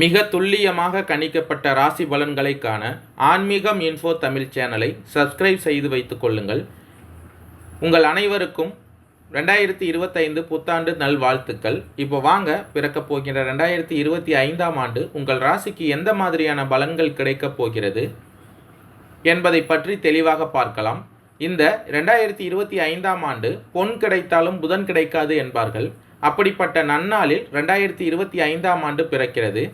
மிக துல்லியமாக கணிக்கப்பட்ட ராசி பலன்களை காண ஆன்மீகம் இன்ஃபோ தமிழ் சேனலை சப்ஸ்கிரைப் செய்து வைத்துக் கொள்ளுங்கள். உங்கள் அனைவருக்கும் ரெண்டாயிரத்தி இருபத்தைந்து புத்தாண்டு நல்வாழ்த்துக்கள். இப்போ வாங்க பிறக்கப் போகின்ற ரெண்டாயிரத்தி இருபத்தி ஐந்தாம் ஆண்டு உங்கள் ராசிக்கு எந்த மாதிரியான பலன்கள் கிடைக்கப் போகிறது என்பதை பற்றி தெளிவாக பார்க்கலாம். இந்த ரெண்டாயிரத்தி இருபத்தி ஐந்தாம் ஆண்டு பொன் கிடைத்தாலும் புதன் கிடைக்காது என்பார்கள். அப்படிப்பட்ட நன்னாளில் ரெண்டாயிரத்தி இருபத்தி ஐந்தாம் ஆண்டு பிறக்கிறது.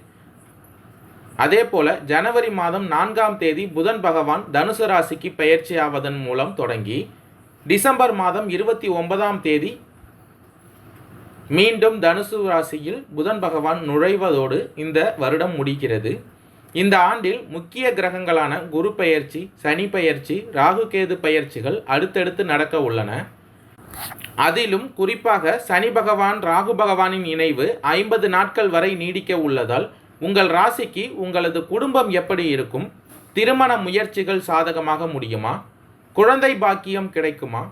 அதே போல ஜனவரி மாதம் நான்காம் தேதி புதன் பகவான் தனுசு ராசிக்கு பெயர்ச்சியாவதன் மூலம் தொடங்கி டிசம்பர் மாதம் இருபத்தி ஒன்பதாம் தேதி மீண்டும் தனுசு ராசியில் புதன் பகவான் நுழைவதோடு இந்த வருடம் முடிகிறது. இந்த ஆண்டில் முக்கிய கிரகங்களான குரு பெயர்ச்சி சனி பெயர்ச்சி ராகுகேது பயிற்சிகள் அடுத்தடுத்து நடக்க உள்ளன. அதிலும் குறிப்பாக சனி பகவான் ராகு பகவானின் இணைவு ஐம்பது நாட்கள் வரை நீடிக்க உள்ளதால் உங்கள் ராசிக்கு உங்களது குடும்பம் எப்படி இருக்கும்? திருமண முயற்சிகள் சாதகமாக முடியுமா? குழந்தை பாக்கியம் கிடைக்குமா?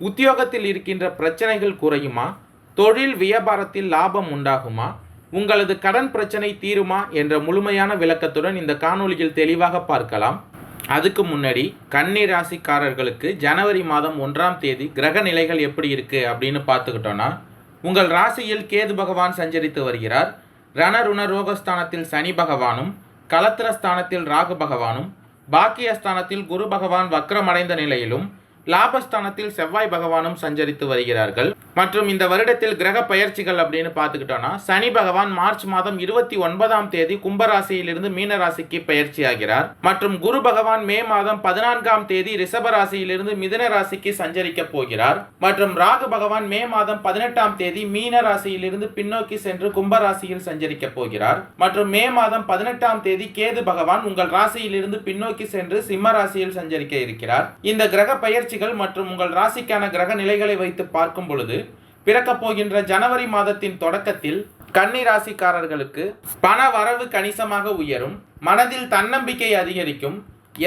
உத்தியோகத்தில் இருக்கின்ற பிரச்சனைகள் குறையுமா? தொழில் வியாபாரத்தில் லாபம் உண்டாகுமா? உங்களது கடன் பிரச்சனை தீருமா? என்ற முழுமையான விளக்கத்துடன் இந்த காணொளியில் தெளிவாக பார்க்கலாம். அதுக்கு முன்னாடி கன்னி ராசிக்காரர்களுக்கு ஜனவரி மாதம் ஒன்றாம் தேதி கிரக நிலைகள் எப்படி இருக்கு அப்படின்னு பார்த்துக்கிட்டோன்னா உங்கள் ராசியில் கேது பகவான் சஞ்சரித்து வருகிறார். ரணருண ரோகஸ்தானத்தில் சனி பகவானும் கலத்திரஸ்தானத்தில் ராகு பகவானும் பாக்கியஸ்தானத்தில் குரு பகவான் வக்ரமடைந்த நிலையிலும் லாபஸ்தானத்தில் செவ்வாய் பகவானும் சஞ்சரித்து வருகிறார்கள். மற்றும் இந்த வருடத்தில் கிரக பயிற்சிகள் அப்படின்னு பார்த்துக்கிட்டோன்னா சனி பகவான் மார்ச் மாதம் இருபத்தி ஒன்பதாம் தேதி கும்பராசியிலிருந்து மீன ராசிக்கு பயிற்சியாகிறார். மற்றும் குரு பகவான் மே மாதம் பதினான்காம் தேதி ரிஷப ராசியிலிருந்து மிதுன ராசிக்கு சஞ்சரிக்க போகிறார். மற்றும் ராகு பகவான் மே மாதம் பதினெட்டாம் தேதி மீன ராசியிலிருந்து பின்னோக்கி சென்று கும்பராசியில் சஞ்சரிக்க போகிறார். மற்றும் மே மாதம் பதினெட்டாம் தேதி கேது பகவான் உங்கள் ராசியிலிருந்து பின்னோக்கி சென்று சிம்ம ராசியில் சஞ்சரிக்க இருக்கிறார். இந்த கிரக பயிற்சிகள் மற்றும் உங்கள் ராசிக்கான கிரக நிலைகளை வைத்து பார்க்கும் பொழுது பிறக்கப் போகின்ற ஜனவரி மாதத்தின் தொடக்கத்தில் கன்னி ராசிக்காரர்களுக்கு பண வரவு கணிசமாக உயரும் மனதில் தன்னம்பிக்கை அதிகரிக்கும்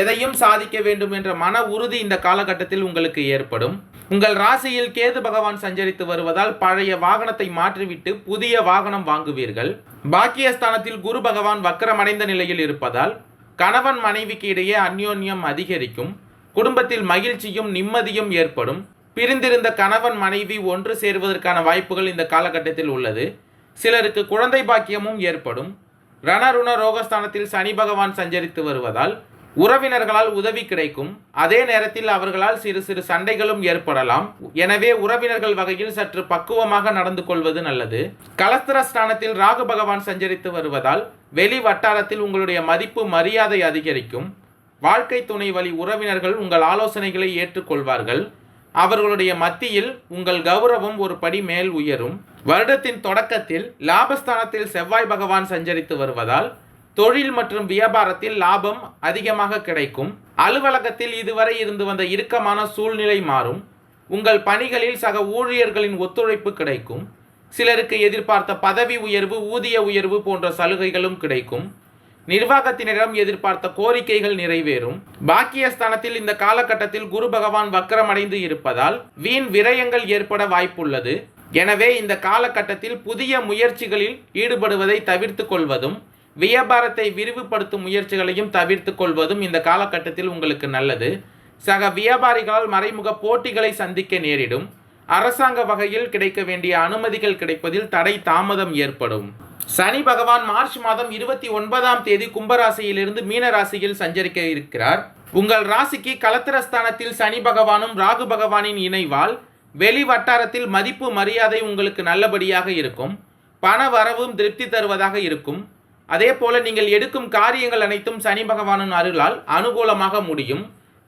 எதையும் சாதிக்க வேண்டும் என்ற மன உறுதி இந்த காலகட்டத்தில் உங்களுக்கு ஏற்படும். உங்கள் ராசியில் கேது பகவான் சஞ்சரித்து வருவதால் பழைய வாகனத்தை மாற்றிவிட்டு புதிய வாகனம் வாங்குவீர்கள். பாக்கியஸ்தானத்தில் குரு பகவான் வக்கரமடைந்த நிலையில் இருப்பதால் கணவன் மனைவிக்கு இடையே அந்யோன்யம் அதிகரிக்கும் குடும்பத்தில் மகிழ்ச்சியும் நிம்மதியும் ஏற்படும். பிரிந்திருந்த கணவன் மனைவி ஒன்று சேருவதற்கான வாய்ப்புகள் இந்த காலகட்டத்தில் உள்ளது. சிலருக்கு குழந்தை பாக்கியமும் ஏற்படும். ரணருண ரோகஸ்தானத்தில் சனி பகவான் சஞ்சரித்து வருவதால் உறவினர்களால் உதவி கிடைக்கும். அதே நேரத்தில் அவர்களால் சிறு சிறு சண்டைகளும் ஏற்படலாம். எனவே உறவினர்கள் வகையில் சற்று பக்குவமாக நடந்து கொள்வது நல்லது. கலஸ்திர ஸ்தானத்தில் ராகு பகவான் சஞ்சரித்து வருவதால் வெளி வட்டாரத்தில் உங்களுடைய மதிப்பு மரியாதை அதிகரிக்கும். வாழ்க்கை துணை வழி உறவினர்கள் உங்கள் ஆலோசனைகளை ஏற்றுக்கொள்வார்கள். அவர்களுடைய மத்தியில் உங்கள் கௌரவம் ஒரு படி மேல் உயரும். வருடத்தின் தொடக்கத்தில் லாபஸ்தானத்தில் செவ்வாய் பகவான் சஞ்சரித்து வருவதால் தொழில் மற்றும் வியாபாரத்தில் லாபம் அதிகமாக கிடைக்கும். அலுவலகத்தில் இதுவரை இருந்து வந்த இறுக்கமான சூழ்நிலை மாறும். உங்கள் பணிகளில் சக ஊழியர்களின் ஒத்துழைப்பு கிடைக்கும். சிலருக்கு எதிர்பார்த்த பதவி உயர்வு ஊதிய உயர்வு போன்ற சலுகைகளும் கிடைக்கும். நிர்வாகத்தினரிடம் எதிர்பார்த்த கோரிக்கைகள் நிறைவேறும். பாக்கியஸ்தானத்தில் இந்த காலகட்டத்தில் குரு பகவான் வக்கரமடைந்து இருப்பதால் வீண் விரயங்கள் ஏற்பட வாய்ப்புள்ளது. எனவே இந்த காலகட்டத்தில் புதிய முயற்சிகளில் ஈடுபடுவதை தவிர்த்து கொள்வதும் வியாபாரத்தை விரிவுபடுத்தும் முயற்சிகளையும் தவிர்த்து கொள்வதும் இந்த காலகட்டத்தில் உங்களுக்கு நல்லது. சக வியாபாரிகளால் மறைமுக போட்டிகளை சந்திக்க நேரிடும். அரசாங்க வகையில் கிடைக்க வேண்டிய அனுமதிகள் கிடைப்பதில் தடை தாமதம் ஏற்படும். சனி பகவான் மார்ச் மாதம் இருபத்தி ஒன்பதாம் தேதி கும்பராசியிலிருந்து மீன ராசியில் சஞ்சரிக்க இருக்கிறார். உங்கள் ராசிக்கு கலத்திரஸ்தானத்தில் சனி பகவானும் ராகு பகவானின் இணைவால் வெளி வட்டாரத்தில் மதிப்பு மரியாதை உங்களுக்கு நல்லபடியாக இருக்கும். பண வரவும் திருப்தி தருவதாக இருக்கும். அதே போல நீங்கள் எடுக்கும் காரியங்கள் அனைத்தும் சனி பகவானின் அருளால் அனுகூலமாக முடியும்.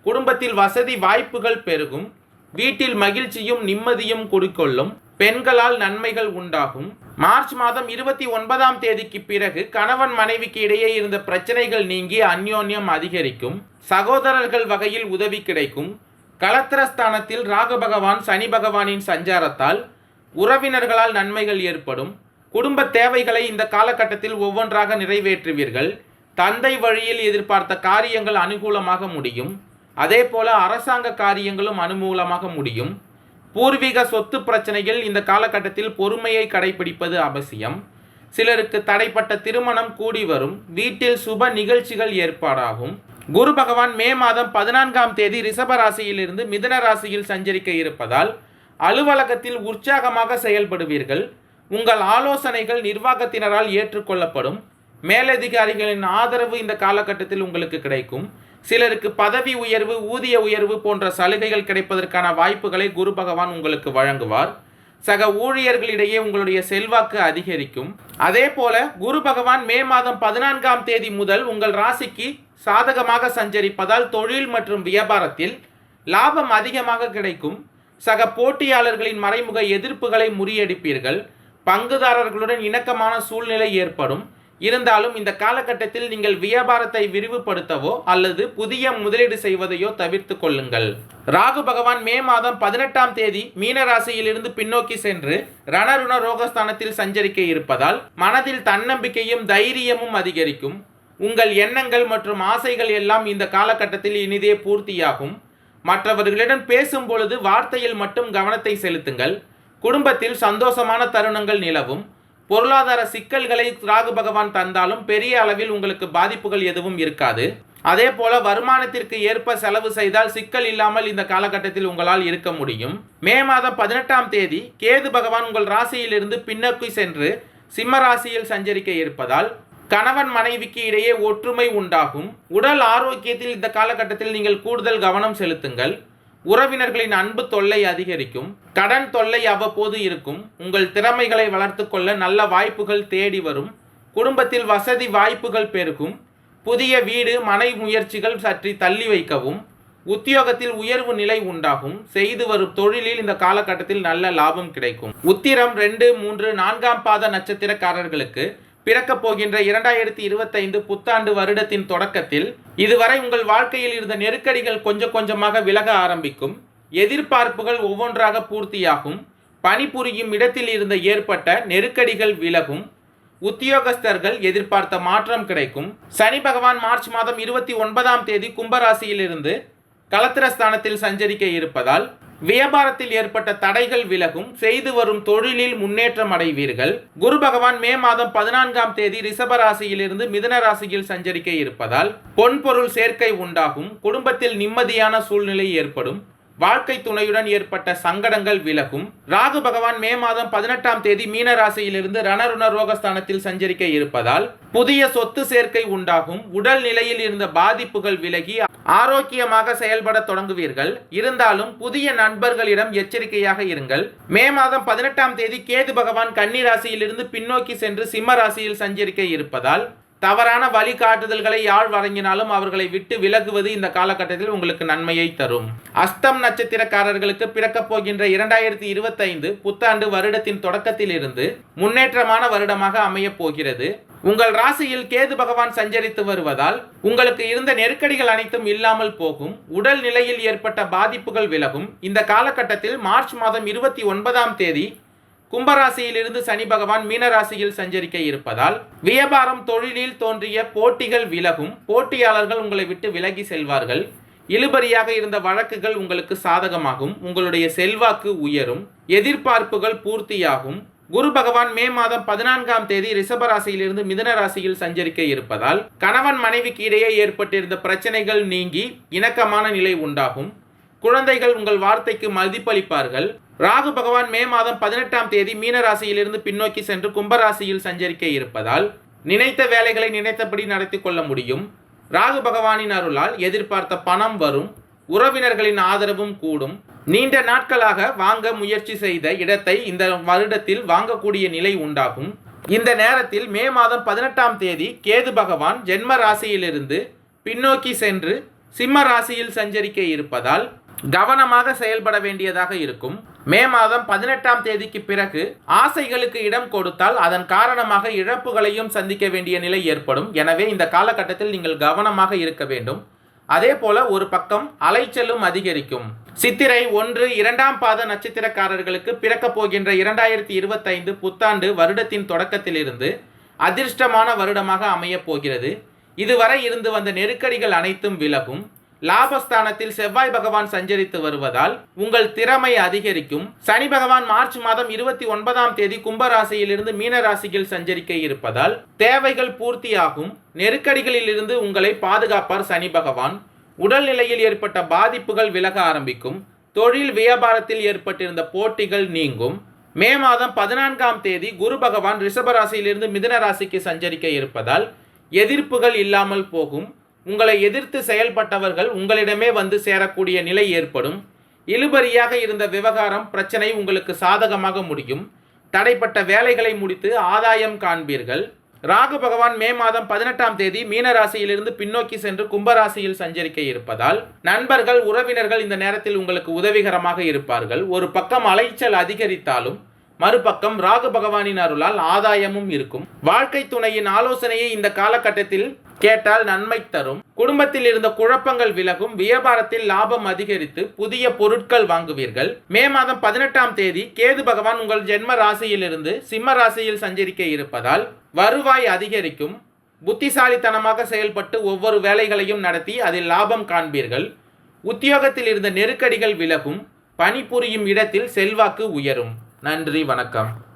குடும்பத்தில் வசதி வாய்ப்புகள் பெருகும். வீட்டில் மகிழ்ச்சியும் நிம்மதியும் குடிக்கொள்ளும் பெண்களால் நன்மைகள் உண்டாகும். மார்ச் மாதம் இருபத்தி ஒன்பதாம் தேதிக்கு பிறகு கணவன் மனைவிக்கு இடையே இருந்த பிரச்சனைகள் நீங்கி அந்யோன்யம் அதிகரிக்கும். சகோதரர்கள் வகையில் உதவி கிடைக்கும். கலத்திரஸ்தானத்தில் ராக பகவான் சனி பகவானின் சஞ்சாரத்தால் உறவினர்களால் நன்மைகள் ஏற்படும். குடும்ப தேவைகளை இந்த காலகட்டத்தில் ஒவ்வொன்றாக நிறைவேற்றுவீர்கள். தந்தை வழியில் எதிர்பார்த்த காரியங்கள் அனுகூலமாக முடியும். அதே போல அரசாங்க காரியங்களும் அனுகூலமாக முடியும். பூர்வீக சொத்து பிரச்சனையில் இந்த காலகட்டத்தில் பொறுமையை கடைபிடிப்பது அவசியம். சிலருக்கு தடைப்பட்ட திருமணம் கூடி வரும். வீட்டில் சுப நிகழ்ச்சிகள் ஏற்பாடாகும். குரு பகவான் மே மாதம் பதினான்காம் தேதி ரிஷப ராசியிலிருந்து மிதன ராசியில் சஞ்சரிக்க இருப்பதால் அலுவலகத்தில் உற்சாகமாக செயல்படுவீர்கள். உங்கள் ஆலோசனைகள் நிர்வாகத்தினரால் ஏற்றுக்கொள்ளப்படும். மேலதிகாரிகளின் ஆதரவு இந்த காலகட்டத்தில் உங்களுக்கு கிடைக்கும். சிலருக்கு பதவி உயர்வு ஊதிய உயர்வு போன்ற சலுகைகள் கிடைப்பதற்கான வாய்ப்புகளை குரு பகவான் உங்களுக்கு வழங்குவார். சக ஊழியர்களிடையே உங்களுடைய செல்வாக்கு அதிகரிக்கும். அதே போல குரு பகவான் மே மாதம் பதினான்காம் தேதி முதல் உங்கள் ராசிக்கு சாதகமாக சஞ்சரிப்பதால் தொழில் மற்றும் வியாபாரத்தில் லாபம் அதிகமாக கிடைக்கும். சக போட்டியாளர்களின் மறைமுக எதிர்ப்புகளை முறியடிப்பீர்கள். பங்குதாரர்களுடன் இணக்கமான சூழ்நிலை ஏற்படும். இருந்தாலும் இந்த காலகட்டத்தில் நீங்கள் வியாபாரத்தை விரிவுபடுத்தவோ அல்லது புதிய முதலீடு செய்வதையோ தவிர்த்து கொள்ளுங்கள். ராகு பகவான் மே மாதம் பதினெட்டாம் தேதி மீன ராசியிலிருந்து பின்னோக்கி சென்று ரணருண ரோகஸ்தானத்தில் சஞ்சரிக்க இருப்பதால் மனதில் தன்னம்பிக்கையும் தைரியமும் அதிகரிக்கும். உங்கள் எண்ணங்கள் மற்றும் ஆசைகள் எல்லாம் இந்த காலகட்டத்தில் இனிதே பூர்த்தியாகும். மற்றவர்களிடம் பேசும் பொழுது வார்த்தையில் மட்டும் கவனத்தை செலுத்துங்கள். குடும்பத்தில் சந்தோஷமான தருணங்கள் நிலவும். பொருளாதார சிக்கல்களை ராகு பகவான் தந்தாலும் பெரிய அளவில் உங்களுக்கு பாதிப்புகள் எதுவும் இருக்காது. அதே போல வருமானத்திற்கு ஏற்ப செலவு செய்தால் சிக்கல் இல்லாமல் இந்த காலகட்டத்தில் உங்களால் இருக்க முடியும். மே மாதம் பதினெட்டாம் தேதி கேது பகவான் உங்கள் ராசியிலிருந்து பின்னோக்கி சென்று சிம்ம ராசியில் சஞ்சரிக்க இருப்பதால் கணவன் மனைவிக்கு இடையே ஒற்றுமை உண்டாகும். உடல் ஆரோக்கியத்தில் இந்த காலகட்டத்தில் நீங்கள் கூடுதல் கவனம் செலுத்துங்கள். உறவினர்களின் அன்பு தொல்லை அதிகரிக்கும் கடன் தொல்லை அவ்வப்போது இருக்கும் உங்கள் திறமைகளை வளர்த்து கொள்ள நல்ல வாய்ப்புகள் தேடி வரும் குடும்பத்தில் வசதி வாய்ப்புகள் பெருகும் புதிய வீடு மனை முயற்சிகள் சற்றி தள்ளி வைக்கவும் உத்தியோகத்தில் உயர்வு நிலை உண்டாகும் செய்து வரும் தொழிலில் இந்த காலகட்டத்தில் நல்ல லாபம் கிடைக்கும். உத்திரம் ரெண்டு மூன்று நான்காம் பாத நட்சத்திரக்காரர்களுக்கு பிறக்கப் போகின்ற இரண்டாயிரத்தி இருபத்தைந்து புத்தாண்டு வருடத்தின் தொடக்கத்தில் இதுவரை உங்கள் வாழ்க்கையில் இருந்த நெருக்கடிகள் கொஞ்சம் கொஞ்சமாக விலக ஆரம்பிக்கும். எதிர்பார்ப்புகள் ஒவ்வொன்றாக பூர்த்தியாகும். பணிபுரியும் இடத்தில் இருந்த ஏற்பட்ட நெருக்கடிகள் விலகும். உத்தியோகஸ்தர்கள் எதிர்பார்த்த மாற்றம் கிடைக்கும். சனி பகவான் மார்ச் மாதம் இருபத்தி ஒன்பதாம் தேதி கும்பராசியிலிருந்து கலத்திரஸ்தானத்தில் சஞ்சரிக்க இருப்பதால் வியாபாரத்தில் ஏற்பட்ட தடைகள் விலகும் செய்து வரும் தொழிலில் முன்னேற்றம் அடைவீர்கள். குரு பகவான் மே மாதம் பதினான்காம் தேதி ரிஷப ராசியிலிருந்து மிதன ராசியில் சஞ்சரிக்க இருப்பதால் பொன்பொருள் சேர்க்கை உண்டாகும் குடும்பத்தில் நிம்மதியான சூழ்நிலை ஏற்படும். வாழ்க்கை துணையுடன் ஏற்பட்ட சங்கடங்கள் விலகும். ராகு பகவான் மே மாதம் பதினெட்டாம் தேதி மீன ராசியிலிருந்து ரணருண ரோகஸ்தானத்தில் சஞ்சரிக்க இருப்பதால் புதிய சொத்து சேர்க்கை உண்டாகும். உடல் நிலையில் இருந்த பாதிப்புகள் விலகி ஆரோக்கியமாக செயல்பட தொடங்குவீர்கள். இருந்தாலும் புதிய நண்பர்களிடம் எச்சரிக்கையாக இருங்கள். மே மாதம் பதினெட்டாம் தேதி கேது பகவான் கன்னி ராசியிலிருந்து பின்னோக்கி சென்று சிம்ம ராசியில் சஞ்சரிக்க இருப்பதால் தவறான வழிகாட்டுதல்களை யாழ் வழங்கினாலும் அவர்களை விட்டு விலகுவது இந்த காலகட்டத்தில் உங்களுக்கு நன்மையை தரும். அஸ்தம் நட்சத்திரக்காரர்களுக்கு பிறக்கப் போகின்ற இரண்டாயிரத்தி இருபத்தைந்து புத்தாண்டு வருடத்தின் தொடக்கத்தில் இருந்து முன்னேற்றமான வருடமாக அமையப் போகிறது. உங்கள் ராசியில் கேது பகவான் சஞ்சரித்து வருவதால் உங்களுக்கு இருந்த நெருக்கடிகள் அனைத்தும் இல்லாமல் போகும். உடல் நிலையில் ஏற்பட்ட பாதிப்புகள் விலகும். இந்த காலகட்டத்தில் மார்ச் மாதம் இருபத்தி ஒன்பதாம் தேதி கும்பராசியிலிருந்து சனி பகவான் மீனராசியில் சஞ்சரிக்க இருப்பதால் வியாபாரம் தொழிலில் தோன்றிய போட்டிகள் விலகும். போட்டியாளர்கள் உங்களை விட்டு விலகி செல்வார்கள். இழுபறியாக இருந்த வழக்குகள் உங்களுக்கு சாதகமாகும். உங்களுடைய செல்வாக்கு உயரும். எதிர்பார்ப்புகள் பூர்த்தியாகும். குரு பகவான் மே மாதம் பதினான்காம் தேதி ரிஷபராசியிலிருந்து மிதன ராசியில் சஞ்சரிக்க இருப்பதால் கணவன் மனைவிக்கு இடையே ஏற்பட்டிருந்த பிரச்சனைகள் நீங்கி இணக்கமான நிலை உண்டாகும். குழந்தைகள் உங்கள் வார்த்தைக்கு மதிப்பளிப்பார்கள். ராகு பகவான் மே மாதம் பதினெட்டாம் தேதி மீன ராசியிலிருந்து பின்னோக்கி சென்று கும்பராசியில் சஞ்சரிக்க இருப்பதால் நினைத்த வேலைகளை நினைத்தபடி நடத்தி கொள்ள முடியும். ராகு பகவானின் அருளால் எதிர்பார்த்த பணம் வரும். உறவினர்களின் ஆதரவும் கூடும். நீண்ட நாட்களாக வாங்க முயற்சி செய்த இடத்தை இந்த வருடத்தில் வாங்கக்கூடிய நிலை உண்டாகும். இந்த நேரத்தில் மே மாதம் பதினெட்டாம் தேதி கேது பகவான் ஜென்ம ராசியிலிருந்து பின்னோக்கி சென்று சிம்ம ராசியில் சஞ்சரிக்க இருப்பதால் கவனமாக செயல்பட வேண்டியதாக இருக்கும். மே மாதம் பதினெட்டாம் தேதிக்கு பிறகு ஆசைகளுக்கு இடம் கொடுத்தால் அதன் காரணமாக இழப்புகளையும் சந்திக்க வேண்டிய நிலை ஏற்படும். எனவே இந்த காலகட்டத்தில் நீங்கள் கவனமாக இருக்க வேண்டும். அதே போல ஒரு பக்கம் அலைச்சலும் அதிகரிக்கும். சித்திரை ஒன்று இரண்டாம் பாத நட்சத்திரக்காரர்களுக்கு பிறக்கப் போகின்ற இரண்டாயிரத்தி இருபத்தைந்து புத்தாண்டு வருடத்தின் தொடக்கத்திலிருந்து அதிர்ஷ்டமான வருடமாக அமையப் போகிறது. இதுவரை இருந்து வந்த நெருக்கடிகள் அனைத்தும் விலகும். லாபஸ்தானத்தில் செவ்வாய் பகவான் சஞ்சரித்து வருவதால் உங்கள் திறமை அதிகரிக்கும். சனி பகவான் மார்ச் மாதம் இருபத்தி ஒன்பதாம் தேதி கும்பராசியிலிருந்து மீனராசியில் சஞ்சரிக்க இருப்பதால் தேவைகள் பூர்த்தியாகும். நெருக்கடிகளிலிருந்து உங்களை பாதுகாப்பார் சனி பகவான். உடல்நிலையில் ஏற்பட்ட பாதிப்புகள் விலக ஆரம்பிக்கும். தொழில் வியாபாரத்தில் ஏற்பட்டிருந்த போட்டிகள் நீங்கும். மே மாதம் பதினான்காம் தேதி குரு பகவான் ரிஷபராசியிலிருந்து மிதுன ராசிக்கு சஞ்சரிக்க இருப்பதால் எதிர்ப்புகள் இல்லாமல் போகும். உங்களை எதிர்த்து செயல்பட்டவர்கள் உங்களிடமே வந்து சேரக்கூடிய நிலை ஏற்படும். இழுபறியாக இருந்த விவகாரம் பிரச்சனை உங்களுக்கு சாதகமாக முடியும். தடைப்பட்ட வேலைகளை முடித்து ஆதாயம் காண்பீர்கள். ராகு பகவான் மே மாதம் பதினெட்டாம் தேதி மீனராசியிலிருந்து பின்னோக்கி சென்று கும்பராசியில் சஞ்சரிக்க இருப்பதால் நண்பர்கள் உறவினர்கள் இந்த நேரத்தில் உங்களுக்கு உதவிகரமாக இருப்பார்கள். ஒரு பக்கம் அலைச்சல் அதிகரித்தாலும் மறுபக்கம் ராகு பகவானின் அருளால் ஆதாயமும் இருக்கும். வாழ்க்கை துணையின் ஆலோசனையை இந்த காலகட்டத்தில் கேட்டால் நன்மை தரும். குடும்பத்தில் இருந்த குழப்பங்கள் விலகும். வியாபாரத்தில் லாபம் அதிகரித்து புதிய பொருட்கள் வாங்குவீர்கள். மே மாதம் பதினெட்டாம் தேதி கேது பகவான் உங்கள் ஜென்ம ராசியிலிருந்து சிம்ம ராசியில் சஞ்சரிக்க இருப்பதால் வருவாய் அதிகரிக்கும். புத்திசாலித்தனமாக செயல்பட்டு ஒவ்வொரு வேலைகளையும் நடத்தி அதில் லாபம் காண்பீர்கள். உத்தியோகத்தில் இருந்த நெருக்கடிகள் விலகும். பணிபுரியும் இடத்தில் செல்வாக்கு உயரும். நன்றி வணக்கம்.